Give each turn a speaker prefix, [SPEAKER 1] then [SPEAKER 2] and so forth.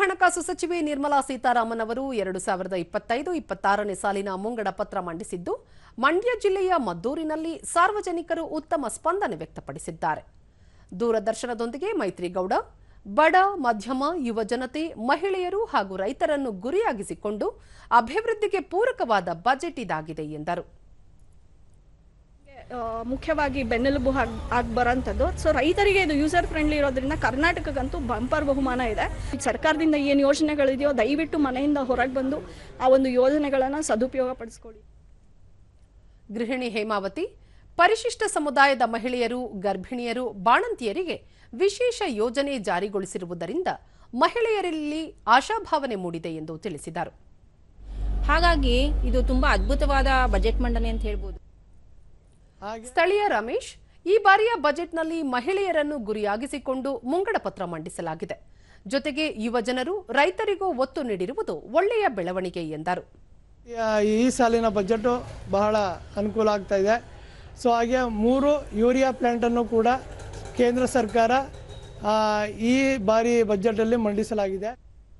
[SPEAKER 1] ಹಣಕಾಸು ಸಚಿವೆ ನಿರ್ಮಲಾ ಸೀತಾರಾಮನ್ ಅವರು ಎರಡು ಸಾವಿರದ ಇಪ್ಪತ್ತೈದು, ಇಪ್ಪತ್ತಾರನೇ ಸಾಲಿನ ಮುಂಗಡ ಪತ್ರ ಮಂಡಿಸಿದ್ದು, ಮಂಡ್ಯ ಜಿಲ್ಲೆಯ ಮದ್ದೂರಿನಲ್ಲಿ ಸಾರ್ವಜನಿಕರು ಉತ್ತಮ ಸ್ಪಂದನೆ ವ್ಯಕ್ತಪಡಿಸಿದ್ದಾರೆ. ದೂರದರ್ಶನದೊಂದಿಗೆ ಮೈತ್ರಿಗೌಡ, ಬಡ, ಮಧ್ಯಮ, ಯುವ ಜನತೆ, ಮಹಿಳೆಯರು ಹಾಗೂ ರೈತರನ್ನು ಗುರಿಯಾಗಿಸಿಕೊಂಡು ಅಭಿವೃದ್ಧಿಗೆ ಪೂರಕವಾದ ಬಜೆಟ್ ಇದಾಗಿದೆ ಎಂದರು.
[SPEAKER 2] ಮುಖ್ಯವಾಗಿ ಬೆನ್ನೆಲುಬು ಆಗಿ ಬರೋಂಥದ್ದು ಸೊ ರೈತರಿಗೆ ಇದು ಯೂಸರ್ ಫ್ರೆಂಡ್ಲಿ ಇರೋದ್ರಿಂದ ಕರ್ನಾಟಕಕ್ಕಂತೂ ಬಂಪರ್ ಬಹುಮಾನ ಇದೆ. ಸರ್ಕಾರದಿಂದ ಏನು ಯೋಜನೆಗಳಿದೆಯೋ ದಯವಿಟ್ಟು ಮನೆಯಿಂದ ಹೊರಗೆ ಬಂದು ಆ ಒಂದು ಯೋಜನೆಗಳನ್ನು ಸದುಪಯೋಗ ಪಡಿಸ್ಕೊಳ್ಳಿ.
[SPEAKER 1] ಗೃಹಿಣಿ ಹೇಮಾವತಿ ಪರಿಶಿಷ್ಟ ಸಮುದಾಯದ ಮಹಿಳೆಯರು ಗರ್ಭಿಣಿಯರು ಬಾಣಂತಿಯರಿಗೆ ವಿಶೇಷ ಯೋಜನೆ ಜಾರಿಗೊಳಿಸಿರುವುದರಿಂದ ಮಹಿಳೆಯರಲ್ಲಿ ಆಶಾಭಾವನೆ ಮೂಡಿದೆ ಎಂದು ತಿಳಿಸಿದರು.
[SPEAKER 3] ಹಾಗಾಗಿ ಇದು ತುಂಬಾ ಅದ್ಭುತವಾದ ಬಜೆಟ್ ಮಂಡನೆ ಅಂತ ಹೇಳ್ಬೋದು.
[SPEAKER 1] ಸ್ಥಳೀಯ ರಮೇಶ್ ಈ ಬಾರಿಯ ಬಜೆಟ್ನಲ್ಲಿ ಮಹಿಳೆಯರನ್ನು ಗುರಿಯಾಗಿಸಿಕೊಂಡು ಮುಂಗಡ ಪತ್ರ ಮಂಡಿಸಲಾಗಿದೆ. ಜೊತೆಗೆ ಯುವಜನರು ರೈತರಿಗೂ ಒತ್ತು ನೀಡಿರುವುದು ಒಳ್ಳೆಯ ಬೆಳವಣಿಗೆ ಎಂದರು.
[SPEAKER 4] ಈ ಸಾಲಿನ ಬಜೆಟ್ ಬಹಳ ಅನುಕೂಲ ಆಗ್ತಾ ಇದೆ. ಸೊ ಹಾಗೆ ಮೂರು ಯೂರಿಯಾ ಪ್ಲ್ಯಾಂಟನ್ನು ಕೂಡ ಕೇಂದ್ರ ಸರ್ಕಾರ ಈ ಬಾರಿ ಬಜೆಟಲ್ಲಿ ಮಂಡಿಸಲಾಗಿದೆ.